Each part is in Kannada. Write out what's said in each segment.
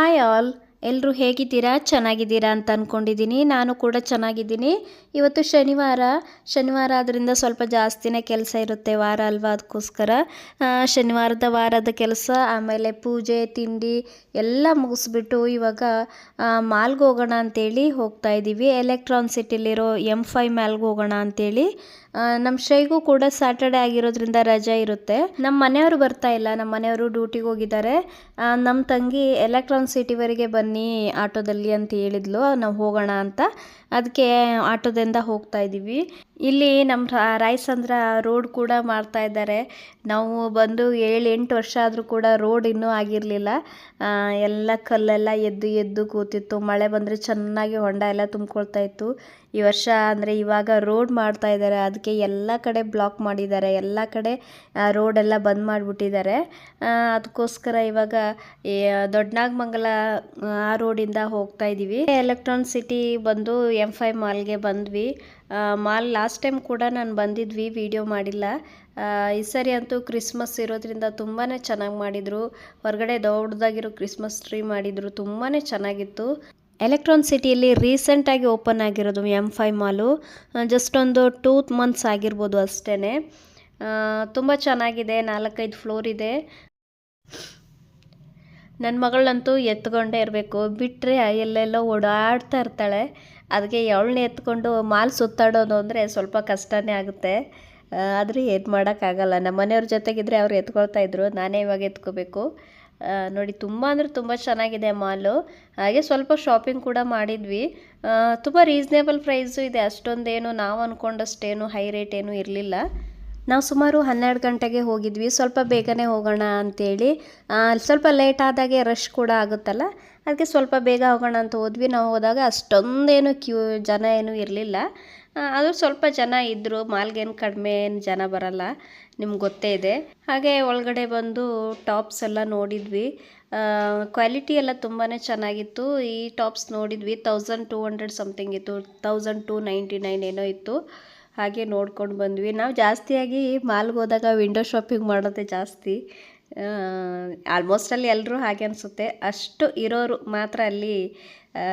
Hi all. ಎಲ್ಲರೂ ಹೇಗಿದ್ದೀರಾ? ಚೆನ್ನಾಗಿದ್ದೀರಾ ಅಂತ ಅಂದ್ಕೊಂಡಿದ್ದೀನಿ ನಾನು ಕೂಡ ಚೆನ್ನಾಗಿದ್ದೀನಿ. ಇವತ್ತು ಶನಿವಾರ. ಶನಿವಾರ ಆದ್ದರಿಂದ ಸ್ವಲ್ಪ ಜಾಸ್ತಿನೇ ಕೆಲಸ ಇರುತ್ತೆ ವಾರ ಅಲ್ವಾ ಅದಕ್ಕೋಸ್ಕರ ಶನಿವಾರದ ವಾರದ ಕೆಲಸ, ಆಮೇಲೆ ಪೂಜೆ, ತಿಂಡಿ ಎಲ್ಲ ಮುಗಿಸ್ಬಿಟ್ಟು ಇವಾಗ ಮಾಲ್ಗೆ ಹೋಗೋಣ ಅಂತೇಳಿ ಹೋಗ್ತಾ ಇದ್ದೀವಿ ಎಲೆಕ್ಟ್ರಾನ್ ಸಿಟಿಲಿರೋ ಎಂ ಫೈ ಮಾಲ್ಗೆ ಹೋಗೋಣ ಅಂತೇಳಿ. ನಮ್ಮ ಶೈಗೂ ಕೂಡ ಸ್ಯಾಟರ್ಡೆ ಆಗಿರೋದ್ರಿಂದ ರಜೆ ಇರುತ್ತೆ. ನಮ್ಮ ಮನೆಯವರು ಬರ್ತಾ ಇಲ್ಲ. ನಮ್ಮ ಮನೆಯವರು ಡ್ಯೂಟಿಗೆ ಹೋಗಿದ್ದಾರೆ. ನಮ್ಮ ತಂಗಿ ಎಲೆಕ್ಟ್ರಾನ್ ಸಿಟಿವರೆಗೆ ಬನ್ನಿ ಆಟೋದಲ್ಲಿ ಅಂತ ಹೇಳಿದ್ಲು. ನಾವು ಹೋಗೋಣ ಅಂತ. ಅದಕ್ಕೆ ಆಟೋದಿಂದ ಹೋಗ್ತಾ ಇದ್ದೀವಿ. ಇಲ್ಲಿ ನಮ್ಮ ರೈಸ್ ರಾಯಸಂದ್ರ ರೋಡ್ ಕೂಡ ಮಾಡ್ತಾ ಇದ್ದಾರೆ. ನಾವು ಬಂದು ಏಳು, ಎಂಟು ವರ್ಷ ಆದರೂ ಕೂಡ ರೋಡ್ ಇನ್ನೂ ಆಗಿರಲಿಲ್ಲ. ಎಲ್ಲ ಕಲ್ಲೆಲ್ಲ ಎದ್ದು ಎದ್ದು ಕೂತಿತ್ತು. ಮಳೆ ಬಂದರೆ ಚೆನ್ನಾಗಿ ಹೊಂಡ ಎಲ್ಲ ತುಂಬ್ಕೊಳ್ತಾ ಇತ್ತು. ಈ ವರ್ಷ ಅಂದರೆ ಇವಾಗ ರೋಡ್ ಮಾಡ್ತಾ ಇದ್ದಾರೆ. ಅದಕ್ಕೆ ಎಲ್ಲ ಕಡೆ ಬ್ಲಾಕ್ ಮಾಡಿದ್ದಾರೆ. ಎಲ್ಲ ಕಡೆ ರೋಡೆಲ್ಲ ಬಂದ್ ಮಾಡಿಬಿಟ್ಟಿದ್ದಾರೆ. ಅದಕ್ಕೋಸ್ಕರ ಇವಾಗ ದೊಡ್ಡ ನಾಗಮಂಗಲ ಆ, ರೋಡಿಂದ ಹೋಗ್ತಾ ಇದ್ದೀವಿ. ಎಲೆಕ್ಟ್ರಾನ್ ಸಿಟಿ ಬಂದು ಎಂ ಫೈ ಮಾಲ್ಗೆ ಬಂದ್ವಿ. ಮಾಲ್ ಲಾಸ್ಟ್ ಟೈಮ್ ಕೂಡ ನಾನು ಬಂದಿದ್ವಿ ವಿಡಿಯೋ ಮಾಡಿಲ್ಲ. ಈ ಸರಿ ಅಂತೂ ಕ್ರಿಸ್ಮಸ್ ಇರೋದ್ರಿಂದ ತುಂಬಾ ಚೆನ್ನಾಗಿ ಮಾಡಿದರು. ಹೊರಗಡೆ ದೊಡ್ಡದಾಗಿರೋ ಕ್ರಿಸ್ಮಸ್ ಟ್ರೀ ಮಾಡಿದರು ತುಂಬಾ ಚೆನ್ನಾಗಿತ್ತು. ಎಲೆಕ್ಟ್ರಾನ್ ಸಿಟಿಯಲ್ಲಿ ರೀಸೆಂಟಾಗಿ ಓಪನ್ ಆಗಿರೋದು ಎಂ ಫೈ ಮಾಲು ಜಸ್ಟ್ ಒಂದು ಟೂ ಮಂತ್ಸ್ ಆಗಿರ್ಬೋದು ಅಷ್ಟೇ ತುಂಬ ಚೆನ್ನಾಗಿದೆ, ನಾಲ್ಕೈದು ಫ್ಲೋರ್ ಇದೆ. ನನ್ನ ಮಗಳಂತೂ ಎತ್ಕೊಂಡೇ ಇರಬೇಕು. ಬಿಟ್ಟರೆ ಎಲ್ಲೆಲ್ಲೋ ಓಡಾಡ್ತಾ ಇರ್ತಾಳೆ. ಅದಕ್ಕೆ ಎವಳನ್ನ ಎತ್ಕೊಂಡು ಮಾಲ್ ಸುತ್ತಾಡೋದು ಅಂದರೆ ಸ್ವಲ್ಪ ಕಷ್ಟನೇ ಆಗುತ್ತೆ. ಆದರೆ ಏನು ಮಾಡೋಕ್ಕಾಗಲ್ಲ. ನಮ್ಮ ಮನೆಯವ್ರ ಜೊತೆಗಿದ್ರೆ ಅವ್ರು ಎತ್ಕೊಳ್ತಾ ಇದ್ರು. ನಾನೇ ಇವಾಗ ಎತ್ಕೋಬೇಕು. ನೋಡಿ, ತುಂಬ ಅಂದರೆ ತುಂಬ ಚೆನ್ನಾಗಿದೆ ಮಾಲು. ಹಾಗೆ ಸ್ವಲ್ಪ ಶಾಪಿಂಗ್ ಕೂಡ ಮಾಡಿದ್ವಿ. ತುಂಬ ರೀಸ್ನೇಬಲ್ ಪ್ರೈಸು ಇದೆ. ಅಷ್ಟೊಂದೇನು ನಾವು ಅಂದ್ಕೊಂಡಷ್ಟೇನು ಹೈ ರೇಟ್ ಏನೂ ಇರಲಿಲ್ಲ. ನಾವು ಸುಮಾರು ಹನ್ನೆರಡು ಗಂಟೆಗೆ ಹೋಗಿದ್ವಿ. ಸ್ವಲ್ಪ ಬೇಗನೆ ಹೋಗೋಣ ಅಂಥೇಳಿ ಸ್ವಲ್ಪ ಲೇಟ್ ಆದಾಗೆ ರಶ್ ಕೂಡ ಆಗುತ್ತಲ್ಲ. ಅದಕ್ಕೆ ಸ್ವಲ್ಪ ಬೇಗ ಹೋಗೋಣ ಅಂತ ಹೋದ್ವಿ. ನಾವು ಹೋದಾಗ ಅಷ್ಟೊಂದೇನು ಕ್ಯೂ, ಜನ ಏನೂ ಇರಲಿಲ್ಲ. ಅದು ಸ್ವಲ್ಪ ಜನ ಇದ್ದರು ಮಾಲ್ಗೇನು ಕಡಿಮೆ ಏನು ಜನ ಬರಲ್ಲ. ನಿಮ್ಗೆ ಗೊತ್ತೇ ಇದೆ. ಹಾಗೆ ಒಳಗಡೆ ಬಂದು ಟಾಪ್ಸ್ ಎಲ್ಲ ನೋಡಿದ್ವಿ. ಕ್ವಾಲಿಟಿ ಎಲ್ಲ ತುಂಬಾ ಚೆನ್ನಾಗಿತ್ತು. ಈ ಟಾಪ್ಸ್ ನೋಡಿದ್ವಿ. ತೌಸಂಡ್ ಟೂ ಹಂಡ್ರೆಡ್ ಸಮಥಿಂಗ್ ಇತ್ತು. ತೌಸಂಡ್ ಟೂ ನೈಂಟಿ ನೈನ್ ಏನೋ ಇತ್ತು. ಹಾಗೆ ನೋಡ್ಕೊಂಡು ಬಂದ್ವಿ. ನಾವು ಜಾಸ್ತಿಯಾಗಿ ಮಾಲ್ಗೆ ಹೋದಾಗ ವಿಂಡೋ ಶಾಪಿಂಗ್ ಮಾಡೋದೇ ಜಾಸ್ತಿ. ಆಲ್ಮೋಸ್ಟ್ ಅಲ್ಲಿ ಎಲ್ಲರೂ ಹಾಗೆ ಅನಿಸುತ್ತೆ. ಅಷ್ಟು ಇರೋರು ಮಾತ್ರ ಅಲ್ಲಿ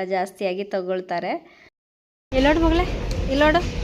ಜಾಸ್ತಿಯಾಗಿ ತಗೊಳ್ತಾರೆ. ಇಲ್ಲೋಡು ಮಗಳೇ ಇಲ್ಲೋಡು.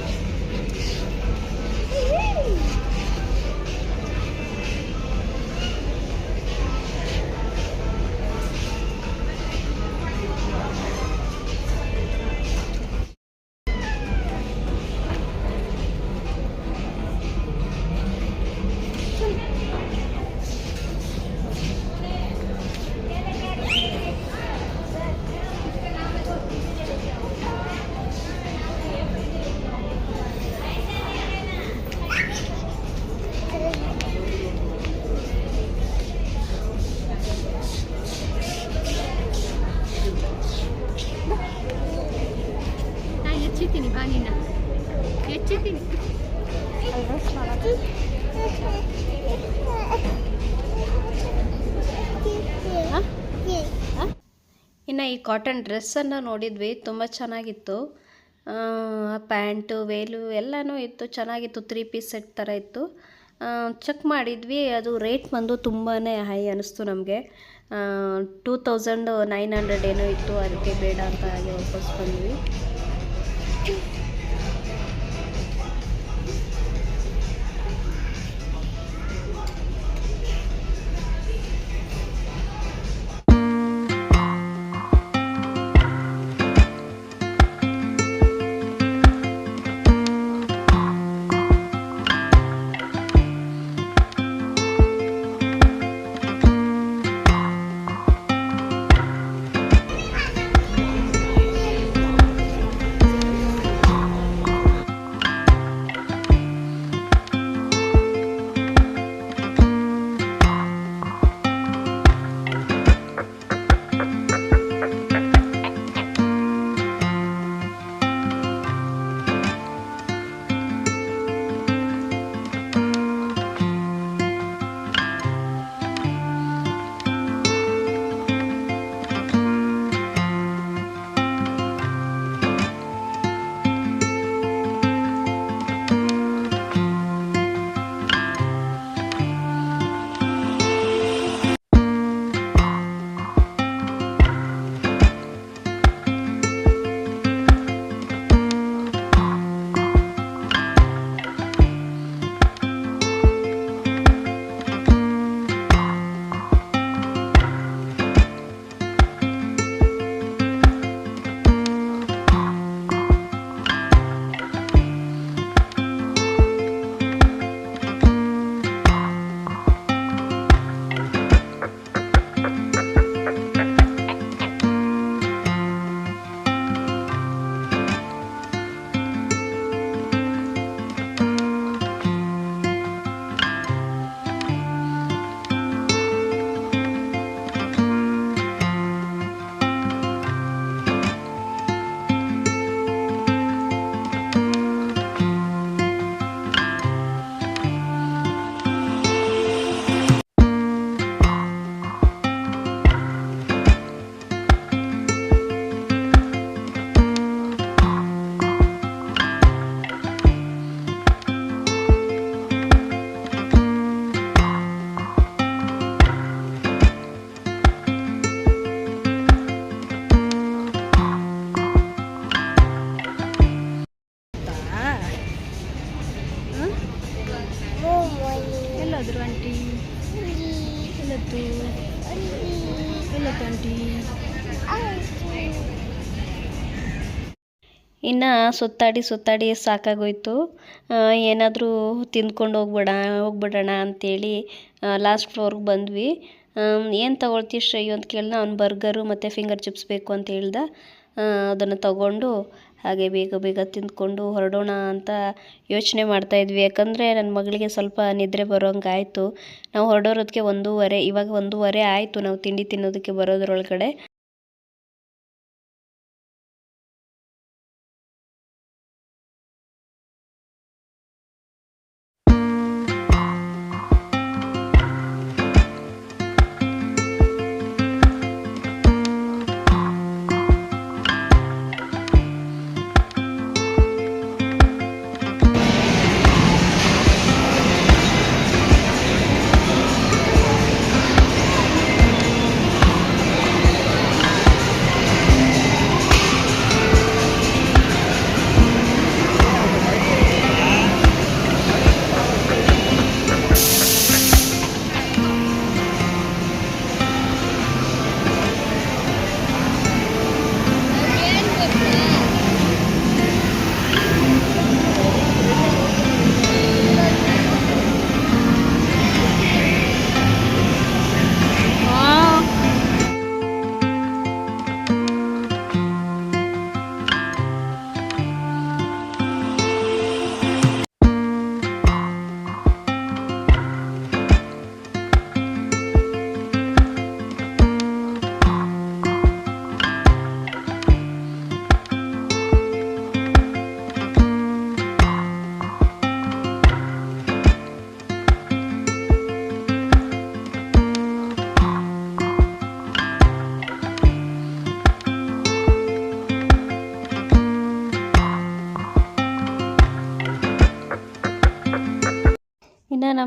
ಕಾಟನ್ ಡ್ರೆಸ್ಸನ್ನು ನೋಡಿದ್ವಿ, ತುಂಬ ಚೆನ್ನಾಗಿತ್ತು. ಪ್ಯಾಂಟು, ವೇಲು ಎಲ್ಲನೂ ಇತ್ತು, ಚೆನ್ನಾಗಿತ್ತು ತ್ರೀ ಪೀಸ್ ಸೆಟ್ ಥರ ಇತ್ತು. ಚೆಕ್ ಮಾಡಿದ್ವಿ, ಅದು ರೇಟ್ ಬಂದು ತುಂಬಾ ಹೈ ಅನ್ನಿಸ್ತು ನಮಗೆ. ಟೂ ತೌಸಂಡ್ ನೈನ್ ಹಂಡ್ರೆಡ್ ಏನೋ ಇತ್ತು, ಅದಕ್ಕೆ ಬೇಡ ಅಂತ ಹಾಗೆ ವಾಪಸ್ ಬಂದ್ವಿ. ಆಂಟಿ ಆಂಟಿ ಇನ್ನು ಸುತ್ತಾಡಿ ಸುತ್ತಾಡಿ ಸಾಕಾಗೋಯ್ತು. ಏನಾದರೂ ತಿಂದ್ಕೊಂಡು ಹೋಗ್ಬೇಡ, ಹೋಗ್ಬಿಡೋಣ ಅಂಥೇಳಿ ಲಾಸ್ಟ್ ಫ್ಲೋರ್ಗೆ ಬಂದ್ವಿ. ಏನು ತೊಗೊಳ್ತೀವಿ ಶ್ರೇಯು ಅಂತ ಕೇಳಿದ ಅವ್ನು ಬರ್ಗರು ಮತ್ತು ಫಿಂಗರ್ ಚಿಪ್ಸ್ ಬೇಕು ಅಂತ ಹೇಳ್ದ. ಅದನ್ನು ತಗೊಂಡು ಹಾಗೆ ಬೇಗ ಬೇಗ ತಿಂದ್ಕೊಂಡು ಹೊರಡೋಣ ಅಂತ ಯೋಚನೆ ಮಾಡ್ತಾ ಇದ್ವಿ. ಯಾಕಂದರೆ ನನ್ನ ಮಗಳಿಗೆ ಸ್ವಲ್ಪ ನಿದ್ರೆ ಬರೋಂಗೆ ಆಯಿತು ನಾವು ಹೊರಡೋರೋದಕ್ಕೆ ಒಂದೂವರೆ, ಇವಾಗ ಒಂದೂವರೆ ಆಯಿತು. ನಾವು ತಿಂಡಿ ತಿನ್ನೋದಕ್ಕೆ ಬರೋದ್ರೊಳಗಡೆ.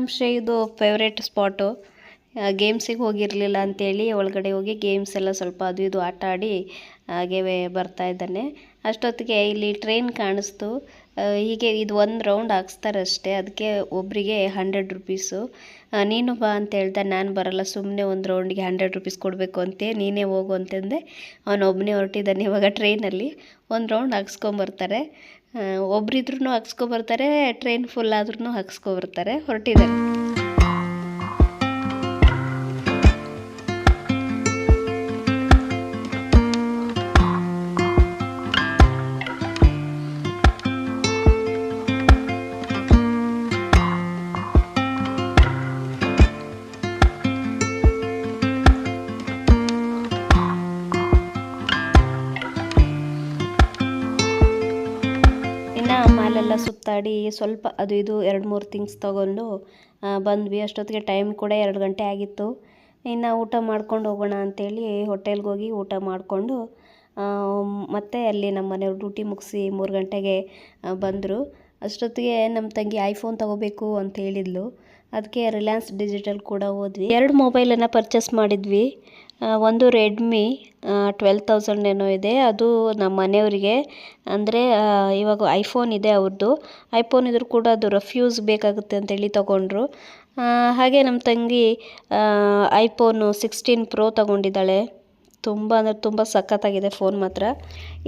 ಇನ್ನು ಇದು ಫೇವ್ರೇಟ್ ಸ್ಪಾಟು ಗೇಮ್ಸಿಗೆ ಹೋಗಿರಲಿಲ್ಲ ಅಂತೇಳಿ ಒಳಗಡೆ ಹೋಗಿ ಗೇಮ್ಸ್ ಎಲ್ಲ ಸ್ವಲ್ಪ ಅದು ಇದು ಆಟ ಆಡಿ, ಹಾಗೆ ಬರ್ತಾ ಇದ್ದಾನೆ. ಅಷ್ಟೊತ್ತಿಗೆ ಇಲ್ಲಿ ಟ್ರೈನ್ ಕಾಣಿಸ್ತು. ಹೀಗೆ ಇದು ಒಂದು ರೌಂಡ್ ಹಾಕ್ಸ್ತಾರಷ್ಟೇ. ಅದಕ್ಕೆ ಒಬ್ಬರಿಗೆ ಹಂಡ್ರೆಡ್ ರುಪೀಸು ನೀನು ಬಾ ಅಂತ ಹೇಳ್ದೆ, ನಾನು ಬರಲ್ಲ ಸುಮ್ಮನೆ ಒಂದು ರೌಂಡಿಗೆ ಹಂಡ್ರೆಡ್ ರುಪೀಸ್ ಕೊಡಬೇಕು ಅಂತೆ, ನೀನೇ ಹೋಗು ಅಂತಂದೆ. ಅವನೊಬ್ಬನೇ ಹೊರಟಿದ್ದಾನೆ ಇವಾಗ ಟ್ರೈನಲ್ಲಿ ಒಂದು ರೌಂಡ್ ಹಾಕ್ಸ್ಕೊಂಬರ್ತಾರೆ. ಒಬ್ರಿದ್ರೂ ಹಾಕ್ಸ್ಕೊಬರ್ತಾರೆ ಟ್ರೈನ್ ಫುಲ್ ಆದ್ರೂ ಹಾಕ್ಸ್ಕೊಬರ್ತಾರೆ ಹೊರಟಿದ್ದಾರೆ. ಸುತ್ತಾಡಿ ಸ್ವಲ್ಪ ಅದು ಇದು ಎರಡು ಮೂರು ಥಿಂಗ್ಸ್ ತೊಗೊಂಡು ಬಂದ್ವಿ. ಅಷ್ಟೊತ್ತಿಗೆ ಟೈಮ್ ಕೂಡ ಎರಡು ಗಂಟೆ ಆಗಿತ್ತು. ಇನ್ನು ಊಟ ಮಾಡ್ಕೊಂಡು ಹೋಗೋಣ ಅಂಥೇಳಿ ಹೋಟೆಲ್ಗೆ ಹೋಗಿ ಊಟ ಮಾಡಿಕೊಂಡು ಮತ್ತೆ ಅಲ್ಲಿ ನಮ್ಮ ಮನೆಯವ್ರು ಡ್ಯೂಟಿ ಮುಗಿಸಿ ಮೂರು ಗಂಟೆಗೆ ಬಂದರು. ಅಷ್ಟೊತ್ತಿಗೆ ನಮ್ಮ ತಂಗಿ ಐಫೋನ್ ತಗೋಬೇಕು ಅಂತ ಹೇಳಿದ್ಲು. ಅದಕ್ಕೆ ರಿಲಯನ್ಸ್ ಡಿಜಿಟಲ್ ಕೂಡ ಹೋದ್ವಿ ಎರಡು ಮೊಬೈಲನ್ನು ಪರ್ಚೇಸ್ ಮಾಡಿದ್ವಿ. ಒಂದು ರೆಡ್ಮಿ ಟ್ವೆಲ್ ತೌಸಂಡ್ ಏನೋ ಇದೆ. ಅದು ನಮ್ಮ ಮನೆಯವರಿಗೆ. ಅಂದರೆ ಇವಾಗ ಐಫೋನ್ ಇದೆ ಅವ್ರದ್ದು ಐಫೋನ್ ಇದ್ರೂ ಕೂಡ ಅದು ರಫ್ಯೂಸ್ ಬೇಕಾಗುತ್ತೆ ಅಂತೇಳಿ ತೊಗೊಂಡ್ರು. ಹಾಗೆ ನಮ್ಮ ತಂಗಿ ಐಫೋನು ಸಿಕ್ಸ್ಟೀನ್ ಪ್ರೋ ತಗೊಂಡಿದ್ದಾಳೆ. ತುಂಬ ಅಂದರೆ ತುಂಬ ಸಖತ್ತಾಗಿದೆ ಫೋನ್ ಮಾತ್ರ.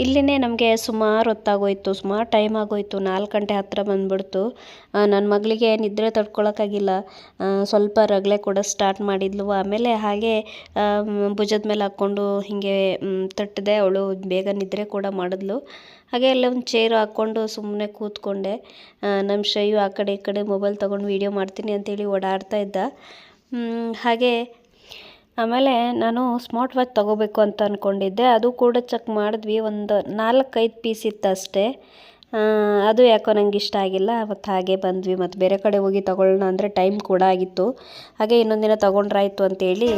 ಇಲ್ಲಿನೇ ನಮಗೆ ಸುಮಾರು ಹೊತ್ತಾಗೋಯಿತು, ಸುಮಾರು ಟೈಮ್ ಆಗೋಯ್ತು, ನಾಲ್ಕು ಗಂಟೆ ಹತ್ತಿರ ಬಂದ್ಬಿಡ್ತು. ನನ್ನ ಮಗಳಿಗೆ ನಿದ್ರೆ ತಡ್ಕೊಳಕ್ಕಾಗಿಲ್ಲ. ಸ್ವಲ್ಪ ರಗಳೆ ಕೂಡ ಸ್ಟಾರ್ಟ್ ಮಾಡಿದ್ಲು. ಆಮೇಲೆ ಹಾಗೆ ಭುಜದ ಮೇಲೆ ಹಾಕ್ಕೊಂಡು ಹೀಗೆ ತಟ್ಟಿದೆ. ಅವಳು ಬೇಗ ನಿದ್ರೆ ಕೂಡ ಮಾಡಿದ್ಲು. ಹಾಗೆ ಅಲ್ಲೇ ಒಂದು ಚೇರು ಹಾಕ್ಕೊಂಡು ಸುಮ್ಮನೆ ಕೂತ್ಕೊಂಡೆ. ನಮ್ಮ ಶೈಯು ಆ ಕಡೆ ಈ ಕಡೆ ಮೊಬೈಲ್ ತೊಗೊಂಡು ವೀಡಿಯೋ ಮಾಡ್ತೀನಿ ಅಂತೇಳಿ ಓಡಾಡ್ತಾ ಇದ್ದ. ಹಾಗೆ ಆಮೇಲೆ ನಾನು ಸ್ಮಾರ್ಟ್ ವಾಚ್ ತೊಗೋಬೇಕು ಅಂತ ಅಂದ್ಕೊಂಡಿದ್ದೆ ಅದು ಕೂಡ ಚೆಕ್ ಮಾಡಿದ್ವಿ. ಒಂದು ನಾಲ್ಕೈದು ಪೀಸ್ ಇತ್ತು ಅಷ್ಟೇ. ಅದು ಯಾಕೋ ನಂಗೆ ಇಷ್ಟ ಆಗಿಲ್ಲ. ಮತ್ತು ಹಾಗೆ ಬಂದ್ವಿ. ಮತ್ತು ಬೇರೆ ಕಡೆ ಹೋಗಿ ತಗೊಳ್ಳೋಣ ಅಂದರೆ ಟೈಮ್ ಕೂಡ ಆಗಿತ್ತು. ಹಾಗೆ ಇನ್ನೊಂದು ದಿನ ತೊಗೊಂಡ್ರಾಯ್ತು ಅಂತೇಳಿ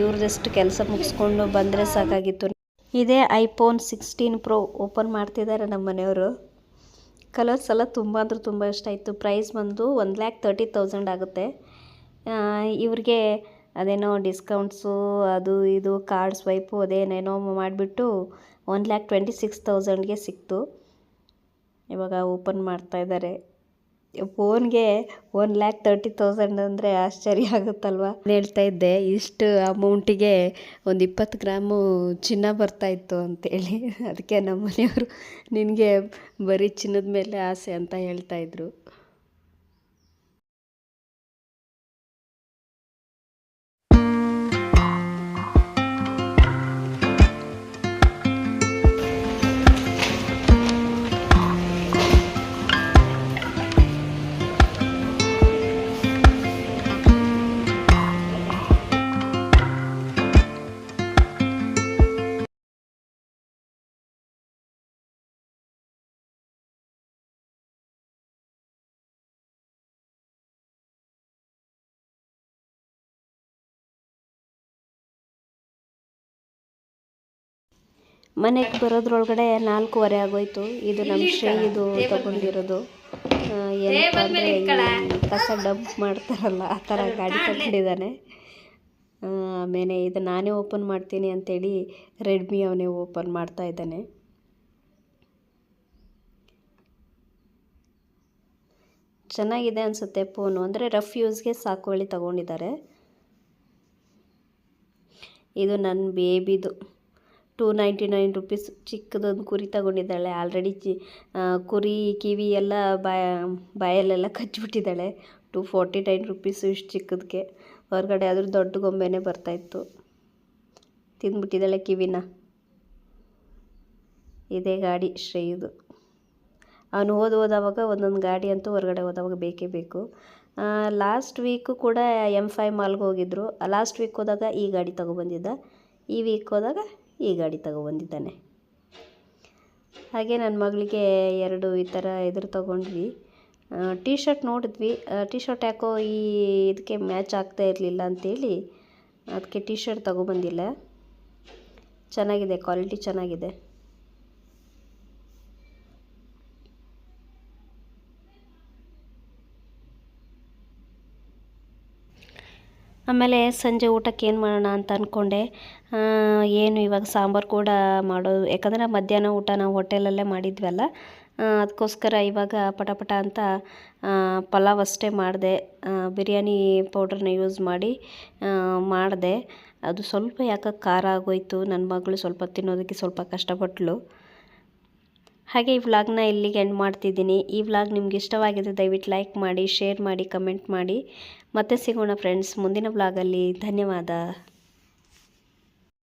ಇವ್ರದಷ್ಟು ಕೆಲಸ ಮುಗಿಸ್ಕೊಂಡು ಬಂದರೆ ಸಾಕಾಗಿತ್ತು. ಇದೇ ಐಫೋನ್ ಸಿಕ್ಸ್ಟೀನ್ ಪ್ರೋ ಓಪನ್ ಮಾಡ್ತಿದ್ದಾರೆ ನಮ್ಮ ಮನೆಯವರು. ಕಲರ್ಸ್ ಎಲ್ಲ ತುಂಬ ಅಂದ್ರೆ ತುಂಬ ಇಷ್ಟ ಆಯಿತು. ಪ್ರೈಸ್ ಬಂದು ಒಂದು ಲ್ಯಾಕ್ ತರ್ಟಿ ತೌಸಂಡ್ ಆಗುತ್ತೆ. ಇವ್ರಿಗೆ ಅದೇನೋ ಡಿಸ್ಕೌಂಟ್ಸು, ಅದು ಇದು, ಕಾರ್ಡ್ ಸ್ವೈಪು, ಅದೇನೇನೋ ಮಾಡಿಬಿಟ್ಟು ಒನ್ ಲ್ಯಾಕ್ ಟ್ವೆಂಟಿ ಸಿಕ್ಸ್ ತೌಸಂಡ್ಗೆ ಸಿಕ್ತು. ಇವಾಗ ಓಪನ್ ಮಾಡ್ತಾ ಇದ್ದಾರೆ. ಫೋನ್ಗೆ ಒನ್ ಲ್ಯಾಕ್ ತರ್ಟಿ ತೌಸಂಡ್ ಅಂದರೆ ಆಶ್ಚರ್ಯ ಆಗುತ್ತಲ್ವ? ಹೇಳ್ತಾ ಇದ್ದೆ, ಇಷ್ಟು ಅಮೌಂಟಿಗೆ ಒಂದು ಇಪ್ಪತ್ತು ಗ್ರಾಮು ಚಿನ್ನ ಬರ್ತಾಯಿತ್ತು ಅಂತೇಳಿ. ಅದಕ್ಕೆ ನಮ್ಮ ಮನೆಯವರು ನಿನಗೆ ಬರೀ ಚಿನ್ನದ ಮೇಲೆ ಆಸೆ ಅಂತ ಹೇಳ್ತಾ ಮನೆಗೆ ಬರೋದ್ರೊಳಗಡೆ ನಾಲ್ಕೂವರೆ ಆಗೋಯ್ತು. ಇದು ನಮ್ಮ ಶ್ರೇಯಿದು ತಗೊಂಡಿರೋದು. ಏನಪ್ಪ ಅಂದರೆ ಕಸ ಡಂಪ್ ಮಾಡ್ತಾರಲ್ಲ ಆ ಥರ ಗಾಡಿ ತಗೊಂಡಿದ್ದಾನೆ. ಆಮೇಲೆ ಇದು ನಾನೇ ಓಪನ್ ಮಾಡ್ತೀನಿ ಅಂತೇಳಿ ರೆಡ್ಮಿ ಅವನೇ ಓಪನ್ ಮಾಡ್ತಾ ಇದ್ದಾನೆ. ಚೆನ್ನಾಗಿದೆ ಅನಿಸುತ್ತೆ ಫೋನು. ಅಂದರೆ ರಫ್ ಯೂಸ್ಗೆ ಸಾಕುವಳಿ ತಗೊಂಡಿದ್ದಾರೆ. ಇದು ನನ್ನ ಬೇಬಿದು. ಟೂ ನೈಂಟಿ ನೈನ್ ರುಪೀಸ್ ಚಿಕ್ಕದೊಂದು ಕುರಿ ತಗೊಂಡಿದ್ದಾಳೆ. ಆಲ್ರೆಡಿ ಚಿ ಕುರಿ, ಕಿವಿ ಎಲ್ಲ ಬಾಯ, ಬಾಯಲ್ಲೆಲ್ಲ ಕಚ್ಚಿಬಿಟ್ಟಿದ್ದಾಳೆ ಟೂ ಫೋರ್ಟಿ ನೈನ್ ರುಪೀಸು ಇಷ್ಟು ಚಿಕ್ಕದಕ್ಕೆ ಹೊರಗಡೆ ಆದರೂ ದೊಡ್ಡ ಗೊಂಬೆನೇ ಬರ್ತಾಯಿತ್ತು ತಿಂದ್ಬಿಟ್ಟಿದ್ದಾಳೆ ಕಿವಿನ. ಇದೇ ಗಾಡಿ ಶ್ರೇಯುದು. ಅವನು ಹೋದ ಹೋದವಾಗ ಒಂದೊಂದು ಗಾಡಿ ಅಂತೂ ಹೊರಗಡೆ ಹೋದವಾಗ ಬೇಕೇ ಬೇಕು. ಲಾಸ್ಟ್ ವೀಕು ಕೂಡ ಎಂ ಫೈ ಮಾಲ್ಗೆ ಹೋಗಿದ್ರು. ಲಾಸ್ಟ್ ವೀಕ್ ಹೋದಾಗ ಈ ಗಾಡಿ ತಗೊಬಂದಿದ್ದ. ಈ ವೀಕ್ ಹೋದಾಗ ಈ ಗಾಡಿ ತಗೊಬಂದಿದ್ದಾನೆ ಹಾಗೆ ನನ್ನ ಮಗಳಿಗೆ ಎರಡು ಈ ಥರ ಎದುರು ತೊಗೊಂಡ್ವಿ. ಟೀ ಶರ್ಟ್ ನೋಡಿದ್ವಿ. ಟೀ ಶರ್ಟ್ ಯಾಕೋ ಈ ಇದಕ್ಕೆ ಮ್ಯಾಚ್ ಆಗ್ತಾ ಇರಲಿಲ್ಲ ಅಂಥೇಳಿ ಅದಕ್ಕೆ ಟೀ ಶರ್ಟ್ ತಗೊಬಂದಿಲ್ಲ ಚೆನ್ನಾಗಿದೆ ಕ್ವಾಲಿಟಿ ಚೆನ್ನಾಗಿದೆ. ಆಮೇಲೆ ಸಂಜೆ ಊಟಕ್ಕೆ ಏನು ಮಾಡೋಣ ಅಂತ ಅಂದ್ಕೊಂಡೆ ಏನು ಇವಾಗ ಸಾಂಬಾರು ಕೂಡ ಮಾಡೋದು. ಯಾಕಂದರೆ ಮಧ್ಯಾಹ್ನ ಊಟ ನಾವು ಹೋಟೆಲಲ್ಲೇ ಮಾಡಿದ್ವಲ್ಲ ಅದಕ್ಕೋಸ್ಕರ ಇವಾಗ ಪಟ ಪಟ ಅಂತ ಪಲಾವ್ ಅಷ್ಟೇ ಮಾಡಿದೆ. ಬಿರಿಯಾನಿ ಪೌಡ್ರನ್ನ ಯೂಸ್ ಮಾಡಿ ಮಾಡಿದೆ. ಅದು ಸ್ವಲ್ಪ ಯಾಕೆ ಖಾರ ಆಗೋಯ್ತು. ನನ್ನ ಮಗಳು ಸ್ವಲ್ಪ ತಿನ್ನೋದಕ್ಕೆ ಸ್ವಲ್ಪ ಕಷ್ಟಪಟ್ಟಳು ಹಾಗೆ ಈ ವ್ಲಾಗ್ನ ಇಲ್ಲಿಗೆ ಎಂಡ್ ಮಾಡ್ತಿದ್ದೀನಿ. ಈ ವ್ಲಾಗ್ ನಿಮ್ಗೆ ಇಷ್ಟವಾಗಿದೆ, ದಯವಿಟ್ಟು ಲೈಕ್ ಮಾಡಿ ಶೇರ್ ಮಾಡಿ ಕಮೆಂಟ್ ಮಾಡಿ. ಮತ್ತೆ ಸಿಗೋಣ ಫ್ರೆಂಡ್ಸ್ ಮುಂದಿನ ವ್ಲಾಗಲ್ಲಿ ಧನ್ಯವಾದ.